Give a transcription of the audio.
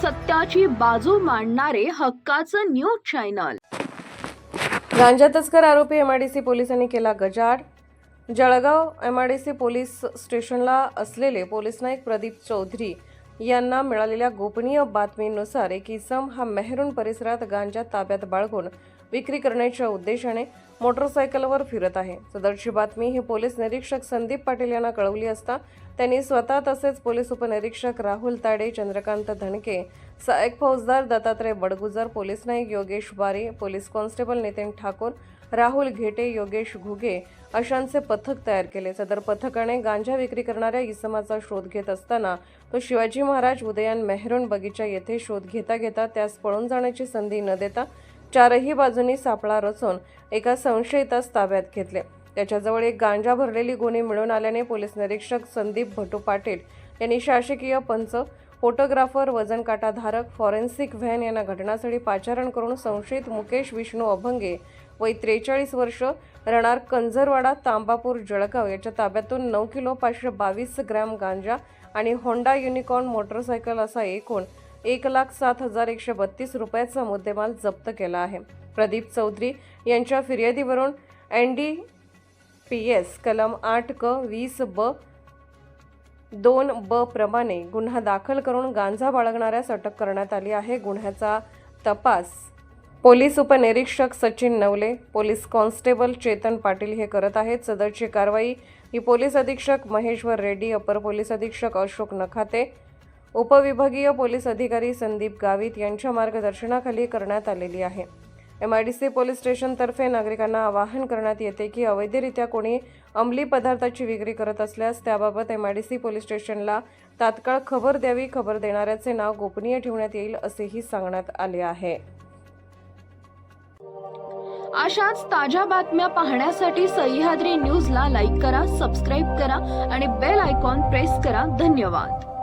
सत्याची बाजू मांडणारे हक्काचं न्यूज चॅनल. गांजा तस्कर आरोपी एमआयडीसी पोलिसांनी केला गजाड जळगाव एमआयडीसी पोलीस स्टेशनला असलेले पोलीस नाईक प्रदीप चौधरी यांना मिळालेल्या गोपनीय बातमीनुसार एक इसम हा मेहरून परिसरात गांजा ताब्यात बाळगून विक्री करण्याच्या उद्देशाने मोटरसायकलवर फिरत आहे. सदरची बातमी ही पोलीस निरीक्षक संदीप पाटील यांना कळवली असता त्यांनी स्वतः तसेच पोलीस उपनिरीक्षक राहुल ताडे चंद्रकांत धनके सहाय्यक फौजदार Dattatray Badgujar police Naik Yogesh Bare police constable Nitin Thakur Rahul Ghete Yogesh Ghuge अशांचे पथक तयार केले. सदर पथकाने गांजा विक्री करणाऱ्या इसमाचा शोध घेत असताना तो शिवाजी महाराज उदयान मेहरून बगीचा येथे शोध घेता घेता त्यास पळून जाण्याची संधी न देता चारही बाजूंनी सापळा रचून एका संशयितास ताब्यात घेतले. त्याच्याजवळ एक गांजा भरलेली गुन्हे मिळून आल्याने पोलीस निरीक्षक संदीप भटू पाटील यांनी शासकीय पंच फोटोग्राफर वजन काटाधारक फॉरेन्सिक व्हॅन यांना घटनास्थळी पाचारण करून संशयित मुकेश विष्णू अभंगे वय त्रेचाळीस वर्ष राहणार कंजरवाडा तांबापूर जळगाव याच्या ताब्यातून नऊ किलो पाचशे बावीस ग्रॅम गांजा आणि होंडा युनिकॉर्न मोटरसायकल असा एकूण एक लाख सात हजार एकशे बत्तीस रुपयाचा मुद्देमाल जप्त केला आहे. प्रदीप चौधरी यांच्या फिर्यादीवरून एन डी पी एस कलम आठ क वीस ब दोन ब प्रमाणे गुन्हा दाखल करून गांजा बाळगणाऱ्यास अटक करण्यात आली आहे. गुन्ह्याचा तपास पोलीस उपनिरीक्षक सचिन नवले पोलीस कॉन्स्टेबल चेतन पाटील हे करत आहेत. सदरची कारवाई ही पोलीस अधीक्षक महेश्वर रेड्डी अपर पोलीस अधीक्षक अशोक नखाते उपविभागीय पोलीस अधिकारी संदीप गावित यांच्या मार्गदर्शनाखाली करण्यात आलेली आहे. M I D C police स्टेशनतर्फे नागरिकांना आवाहन करण्यात येते की अवैधरित्या कोणी अंमली पदार्थाची विक्री करत असल्यास त्याबाबत M I D C police स्टेशनला तात्काळ खबर द्यावी खबर देणाऱ्याचे नाव गोपनीय ठेवण्यात येईल असेही सांगण्यात आले आहे. अशाच ताज्या बातम्या पाहण्यासाठी सह्याद्री न्यूजला लाईक करा सबस्क्राईब करा आणि बेल आयकॉन प्रेस करा. धन्यवाद.